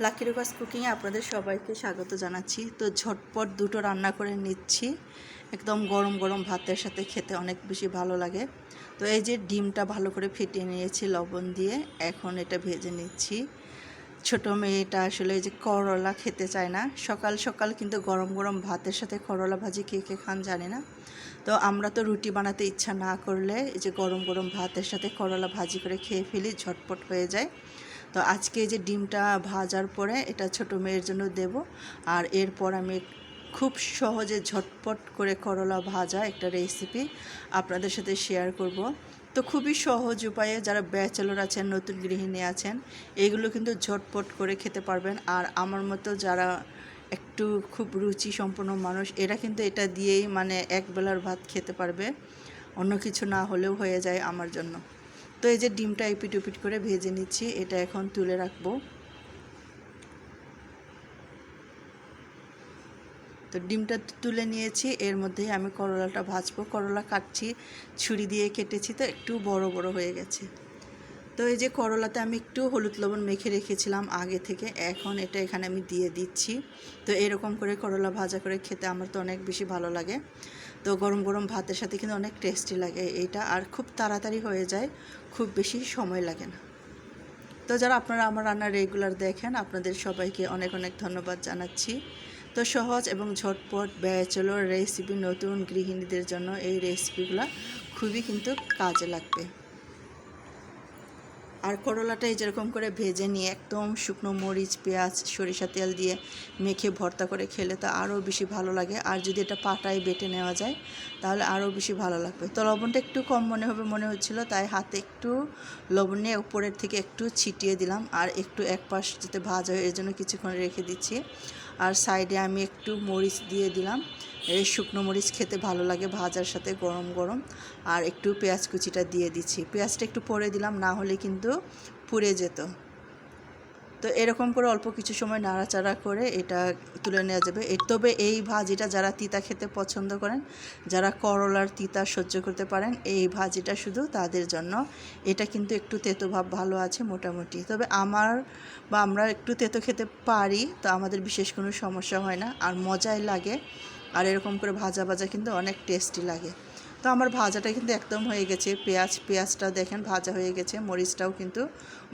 Lucky রুকাস কুকিংয়ে আপনাদের সবাইকে স্বাগত জানাচ্ছি। তো ঝটপট দুটো রান্না করে নিচ্ছি। একদম গরম গরম ভাতের সাথে খেতে অনেক বেশি ভালো লাগে। তো এই যে ডিমটা ভালো করে ফেটিয়ে নিয়েছি লবণ দিয়ে, এখন এটা ভেজে নিচ্ছি। ছোট মেয়েটা আসলে এই যে করলা খেতে চায় না। সকাল সকাল কিন্তু গরম গরম ভাতের সাথে করলা ভাজি কে কে খান জানি না। তো আমরা তো রুটি বানাতে ইচ্ছা না করলে এই যে গরম গরম ভাতের সাথে করলা ভাজি করে খেয়ে ফেলি, ঝটপট হয়ে যায়। তো আজকে যে ডিমটা ভাজার পরে এটা ছোট মেয়ের জন্য দেব। আর এরপর আমি খুব সহজে ঝটপট করে করলা ভাজা একটা রেসিপি আপনাদের সাথে শেয়ার করব। তো খুবই সহজ উপায়ে যারা ব্যাচেলর আছেন, নতুন গৃহিণী আছেন, এগুলো কিন্তু ঝটপট করে খেতে পারবেন। আর আমার মতো যারা একটু খুব রুচি সম্পন্ন মানুষ, এরা কিন্তু এটা দিয়েই মানে এক বেলার ভাত খেতে পারবে। অন্য কিছু না হলেও হয়ে যায় আমার জন্য। তো এই যে ডিমটা এপিট উপিট করে ভেজে নিচ্ছি, এটা এখন তুলে রাখব। তো ডিমটা তুলে নিয়েছি, এর মধ্যেই আমি করলাটা ভাজবো। করলা কাটছি, ছুরি দিয়ে কেটেছি, তো একটু বড় বড় হয়ে গেছে। তো এই যে করলাতে আমি একটু হলুদ লবণ মেখে রেখেছিলাম আগে থেকে, এখন এটা এখানে আমি দিয়ে দিচ্ছি। তো এরকম করে করলা ভাজা করে খেতে আমার তো অনেক বেশি ভালো লাগে। তো গরম গরম ভাতের সাথে কিন্তু অনেক টেস্টি লাগে এইটা আর খুব তাড়াতাড়ি হয়ে যায়, খুব বেশি সময় লাগে না। তো যারা আপনারা আমার রান্না রেগুলার দেখেন, আপনাদের সবাইকে অনেক অনেক ধন্যবাদ জানাচ্ছি। তো সহজ এবং ঝটপট ব্যাচেলর রেসিপি নতুন গৃহিণীদের জন্য এই রেসিপিগুলো খুবই কিন্তু কাজে লাগবে। আর করলাটা যেরকম করে ভেজে নিয়ে একদম শুকনো মরিচ, পেঁয়াজ সরিষা তেল দিয়ে মেখে ভর্তা করে খেলে তো আরও বেশি ভালো লাগে। আর যদি এটা পাটায় বেটে নেওয়া যায়, তাহলে আরও বেশি ভালো লাগবে। তো লবণটা একটু কম মনে হবে, মনে হচ্ছিল, তাই হাতে একটু লবণ নিয়ে উপরের থেকে একটু ছিটিয়ে দিলাম। আর একটু এক পাশ যাতে ভাজা হয়, এর জন্য কিছুক্ষণ রেখে দিচ্ছি। আর সাইডে আমি একটু মরিচ দিয়ে দিলাম। এই শুকনো মরিচ খেতে ভালো লাগে ভাজার সাথে গরম গরম। আর একটু পেঁয়াজ কুচিটা দিয়ে দিচ্ছি। পেঁয়াজটা একটু পরে দিলাম, না হলে কিন্তু পুড়ে যেত। তো এরকম করে অল্প কিছু সময় নাড়াচাড়া করে এটা তুলে নেওয়া যাবে। তবে এই ভাজিটা যারা তিতা খেতে পছন্দ করেন, যারা করলার তিতা সহ্য করতে পারেন, এই ভাজিটা শুধু তাদের জন্য। এটা কিন্তু একটু তেতো ভাব ভালো আছে মোটামুটি। তবে আমার বা আমরা একটু তেতো খেতে পারি, তো আমাদের বিশেষ কোনো সমস্যা হয় না। আর মজাই লাগে। আর এরকম করে ভাজা ভাজা কিন্তু অনেক টেস্টি লাগে। তো আমার ভাজাটা কিন্তু একদম হয়ে গেছে। পেঁয়াজ, পেঁয়াজটা দেখেন ভাজা হয়ে গেছে, মরিচটাও কিন্তু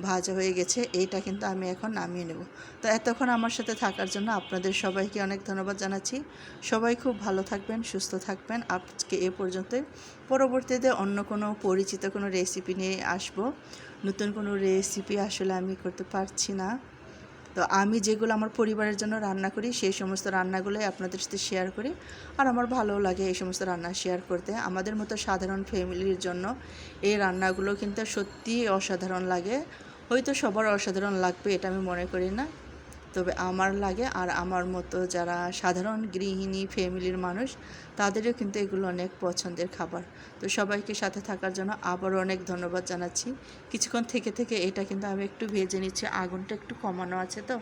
ভাজা হয়ে গেছে। এইটা কিন্তু আমি এখন নামিয়ে নেব। তো এতক্ষণ আমার সাথে থাকার জন্য আপনাদের সবাইকে অনেক ধন্যবাদ জানাচ্ছি। সবাই খুব ভালো থাকবেন, সুস্থ থাকবেন। আজকে এ পর্যন্তই পরবর্তীতে অন্য কোনো পরিচিত কোনো রেসিপি নিয়ে আসব। নতুন কোনো রেসিপি আসলে আমি করতে পারছি না। তো আমি যেগুলো আমার পরিবারের জন্য রান্না করি, সেই সমস্ত রান্নাগুলোই আপনাদের সাথে শেয়ার করি। আর আমার ভালো লাগে এই সমস্ত রান্না শেয়ার করতে। আমাদের মতো সাধারণ ফ্যামিলির জন্য এই রান্নাগুলো কিন্তু সত্যিই অসাধারণ লাগে। হয়তো সবার অসাধারণ লাগবে, এটা আমি মনে করি না। তবে আমার লাগে আর আমার মতো যারা সাধারণ গৃহিণী ফ্যামিলির মানুষ, তাদেরও কিন্তু এগুলো অনেক পছন্দের খাবার। তো সবাইকে সাথে থাকার জন্য আবারও অনেক ধন্যবাদ জানাচ্ছি। কিছুক্ষণ থেকে থেকে এটা কিন্তু আমি একটু ভেজে নিচ্ছি, আগুনটা একটু কমানো আছে তো,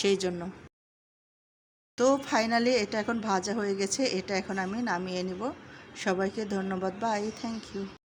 সেই জন্য। তো ফাইনালি এটা এখন ভাজা হয়ে গেছে, এটা এখন আমি নামিয়ে নিব। সবাইকে ধন্যবাদ বাই থ্যাংক ইউ